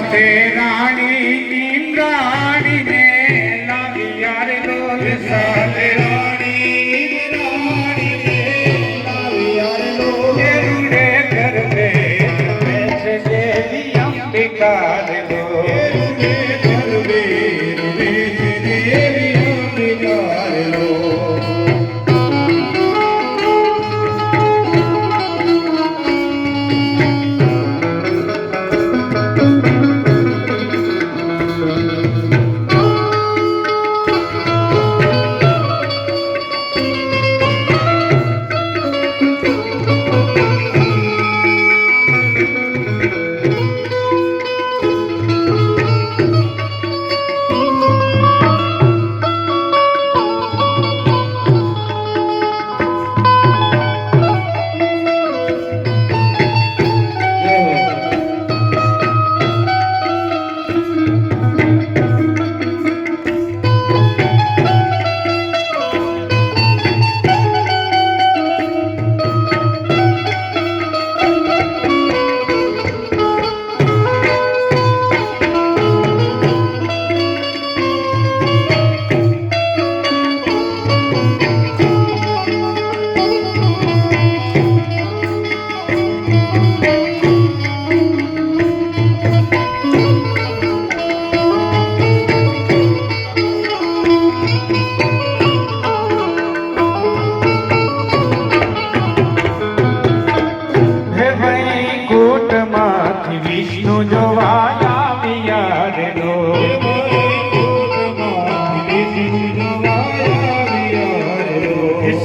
સાથે રાણી ઇન્દ્રાણી ને લાગ્યા રે લોલ સાથે. રાણી રાણી ને લાગ્યા રે લોલ રૂડે કરવે બેસે દેવી અંબિકા રે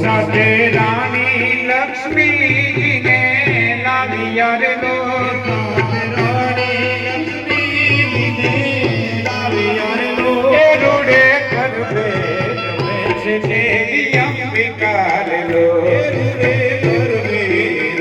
સાથે રાણી લક્ષ્મીજીને લાવ્યા રે લો અંબિકા રે લો.